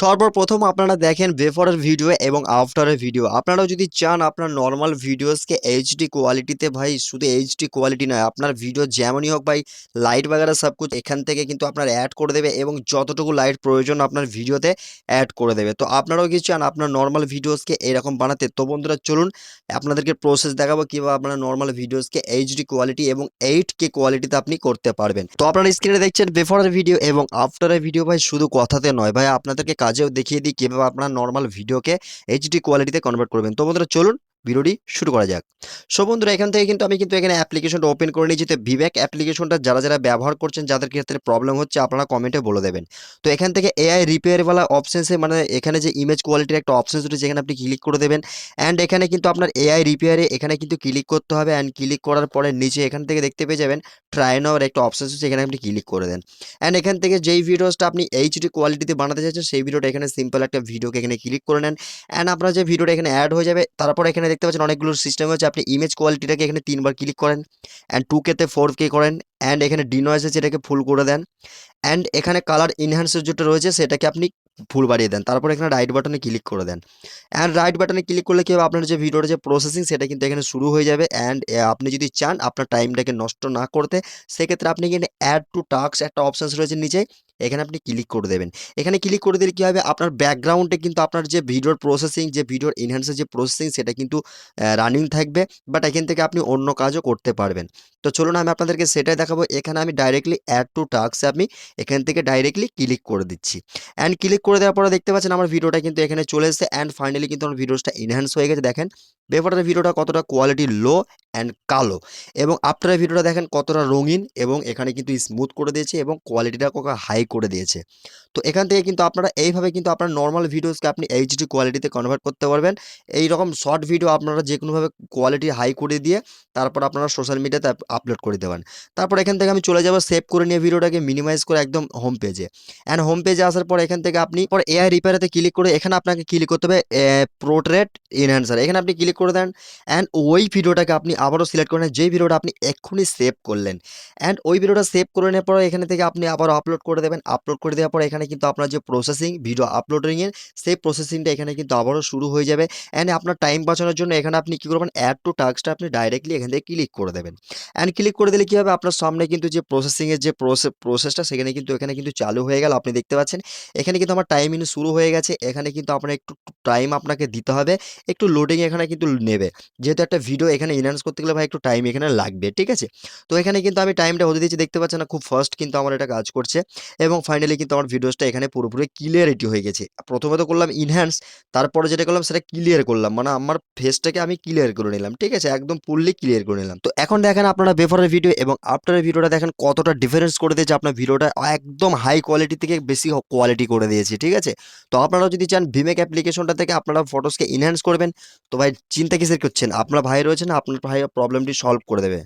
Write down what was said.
সর্বপ্রথম আপনারা দেখেন বেফোরের ভিডিও এবং আফটারের ভিডিও আপনারা যদি চান আপনার নর্মাল ভিডিওসকে এইচডি কোয়ালিটিতে ভাই, শুধু এইচডি কোয়ালিটি নয়, আপনার ভিডিও যেমনই হোক ভাই লাইট বাগেরা সব কিছু এখান থেকে কিন্তু আপনার অ্যাড করে দেবে এবং যতটুকু লাইট প্রয়োজন আপনার ভিডিওতে অ্যাড করে দেবে। তো আপনারাও কি চান আপনার নর্মাল ভিডিওসকে এরকম বানাতে, তো বন্ধুরা চলুন আপনাদেরকে প্রসেস দেখাবো কীভাবে আপনার নর্মাল ভিডিওসকে এইচডি কোয়ালিটি এবং এইট কে কোয়ালিটিতে আপনি করতে পারবেন। তো আপনারা স্ক্রিনে দেখছেন বেফোরের ভিডিও এবং আফটারের ভিডিও ভাই, শুধু কথাতে নয় ভাই, আপনাদেরকে কাজেও দেখিয়ে দিই কীভাবে আপনার নর্মাল ভিডিওকে এইচডি কোয়ালিটিতে কনভার্ট করবেন। তো বন্ধুরা চলুন ভিডিওটি শুরু করা যাক। সো বন্ধুরা, এখান থেকে কিন্তু আমি কিন্তু এখানে অ্যাপ্লিকেশনটা ওপেন করে নিয়েছি। তো ভিভ্যাক অ্যাপ্লিকেশনটা যারা যারা ব্যবহার করছেন, যাদের ক্ষেত্রে প্রবলেম হচ্ছে, আপনারা কমেন্টে বলে দেবেন। তো এখান থেকে এআই রিপেয়ারওয়ালা অপশনসে মানে এখানে যে ইমেজ কোয়ালিটির একটা অপশন রয়েছে যেখানে আপনি ক্লিক করে দেবেন। অ্যান্ড এখানে কিন্তু আপনার এআই রিপেয়ারে এখানে কিন্তু ক্লিক করতে হবে। অ্যান্ড ক্লিক করার পরে নিচে এখান থেকে দেখতে পেয়ে যাবেন ট্রাই নাওয়ার একটা অপশন আছে এখানে আপনি ক্লিক করে দেন। অ্যান্ড এখান থেকে যেই ভিডিওসটা আপনি এইচডি কোয়ালিটিতে বানাতে চাইছেন, সেই ভিডিওটা এখানে সিম্পল একটা ভিডিওকে এখানে ক্লিক করে নেন। অ্যান্ড আপনার যে ভিডিওটা এখানে অ্যাড হয়ে যাবে, তারপর এখানে দেখতে পাচ্ছেন অনেকগুলো সিস্টেম হচ্ছে আপনি ইমেজ কোয়ালিটিটাকে এখানে তিনবার ক্লিক করেন অ্যান্ড টু কেতে ফোর কে করেন অ্যান্ড এখানে ডিনয়েস আছে এটাকে ফুল করে দেন অ্যান্ড এখানে কালার ইনহ্যান্সের যেটা রয়েছে সেটাকে আপনি ফুল বাড়িয়ে দেন। তারপর এখানে রাইট বাটনে ক্লিক করে দেন অ্যান্ড রাইট বাটনে ক্লিক করলে কি হবে? আপনার যে ভিডিওর যে প্রসেসিং সেটা কিন্তু এখানে শুরু হয়ে যাবে অ্যান্ড আপনি যদি চান আপনার টাইমটাকে নষ্ট না করতে, সেক্ষেত্রে আপনি এখানে অ্যাড টু টাস্ক একটা অপশানস রয়েছে নিচে এখানে আপনি ক্লিক করে দেবেন। এখানে ক্লিক করে দিলে কী হবে? আপনার ব্যাকগ্রাউন্ডে কিন্তু আপনার যে ভিডিওর প্রসেসিং যে ভিডিওর ইনহ্যান্সের যে প্রসেসিং সেটা কিন্তু রানিং থাকবে। বাট এখান থেকে আপনি অন্য কাজও করতে পারবেন। তো চলুন আমি আপনাদেরকে সেটাই দেখাবো। এখানে আমি ডাইরেক্টলি অ্যাড টু টাস্কে আমি এখান থেকে ডাইরেক্টলি ক্লিক করে দিচ্ছি। অ্যান্ড ক্লিক করে দেওয়ার পরে দেখতে পাচ্ছেন আমার ভিডিওটা কিন্তু এখানে চলে এসেছে। অ্যান্ড ফাইনালি কিন্তু আমার ভিডিওসটা ইনহ্যান্স হয়ে গেছে। দেখেন ব্যাপারটা ভিডিওটা কতটা কোয়ালিটি লো অ্যান্ড কালো। এবং আফটার ভিডিওটা দেখেন কতটা রঙিন এবং এখানে কিন্তু স্মুথ করে দিয়েছে এবং কোয়ালিটিটা কত হাই করে দিয়েছে। তো এখান থেকে কিন্তু আপনারা এইভাবে কিন্তু আপনার নর্মাল ভিডিওসকে আপনি এইচডি কোয়ালিটিতে কনভার্ট করতে পারবেন। এই রকম শর্ট ভিডিও আপনারা যে কোনোভাবে কোয়ালিটি হাই করে দিয়ে তারপর আপনারা সোশ্যাল মিডিয়াতে আপলোড করে দেবেন। তারপর এখান থেকে আমি চলে যাব সেভ করে নিয়ে ভিডিওটাকে মিনিমাইজ করে একদম হোম পেজে অ্যান্ড হোম পেজে আসার পর এখান থেকে আপনি পর এআই রিপেয়ারেতে ক্লিক করে এখানে আপনাকে ক্লিক করতে হবে প্রোট্রেট ইনহ্যান্সার এখানে আপনি ক্লিক করে দেন অ্যান্ড ওই ভিডিওটাকে আপনি আবারও সিলেক্ট করে নেন। যেই ভিডিওটা আপনি এক্ষুনি সেভ করলেন। অ্যান্ড ওই ভিডিওটা সেভ করে নেওয়ার পরে এখানে থেকে আপনি আবারও আপলোড করে দেবেন আপলোড করে দেওয়ার পর এখানে কিন্তু আপনার যে প্রসেসিং ভিডিও আপলোডিংয়ের সেই প্রসেসিংটা এখানে কিন্তু আবারও শুরু হয়ে যাবে। অ্যান্ড আপনার টাইম বাঁচানোর জন্য এখানে আপনি কী করবেন? অ্যাড টু টাস্কটা আপনি ডাইরেক্টলি এখান থেকে ক্লিক করে দেবেন। অ্যান্ড ক্লিক করে দিলে কী হবে? আপনার সামনে কিন্তু যে প্রসেসিংয়ের যে প্রসেস প্রসেসটা সেখানে কিন্তু, এখানে কিন্তু চালু হয়ে গেল। আপনি দেখতে পাচ্ছেন, এখানে কিন্তু আমার টাইম ইন শুরু হয়ে গেছে। এখানে কিন্তু আপনার একটু টাইম আপনাকে দিতে হবে। একটু লোডিং এখানে কিন্তু নেবে। যেহেতু একটা ভিডিও এখানে ইনহ্যান্স করতে গেলে ভাই একটু টাইম এখানে লাগবে, ঠিক আছে? তো এখানে কিন্তু আমি টাইমটা হতে দিচ্ছি দেখতে পাচ্ছেন না, খুব ফার্স্ট কিন্তু আমার এটা কাজ করছে। এবং ফাইনালি কিন্তু আমার ভিডিওসটা এখানে পুরোপুরি ক্লিয়ারিটি হয়ে গেছে। প্রথমে তো করলাম ইনহ্যান্স তারপরে যেটা করলাম সেটা ক্লিয়ার করলাম। মানে আমার ফেসটাকে আমি ক্লিয়ার করে নিলাম, ঠিক আছে? একদম ফুললি ক্লিয়ার করে নিলাম। তো এখন দেখেন আপনারা বেফরের ভিডিও এবং আফটারের ভিডিওটা দেখেন কতটা ডিফারেন্স করে দিয়েছে আপনার ভিডিওটা একদম হাই কোয়ালিটি থেকে বেশি কোয়ালিটি করে দিয়েছে, ঠিক আছে? তো আপনারা যদি চান ভিমেক অ্যাপ্লিকেশনটা থেকে আপনারা ফটোসকে ইনহ্যান্স করবেন। তো ভাই চিন্তা কিসের করছেন? আপনার ভাই রয়েছে না, আপনার ভাই প্রবলেমটি সলভ করে দেবে।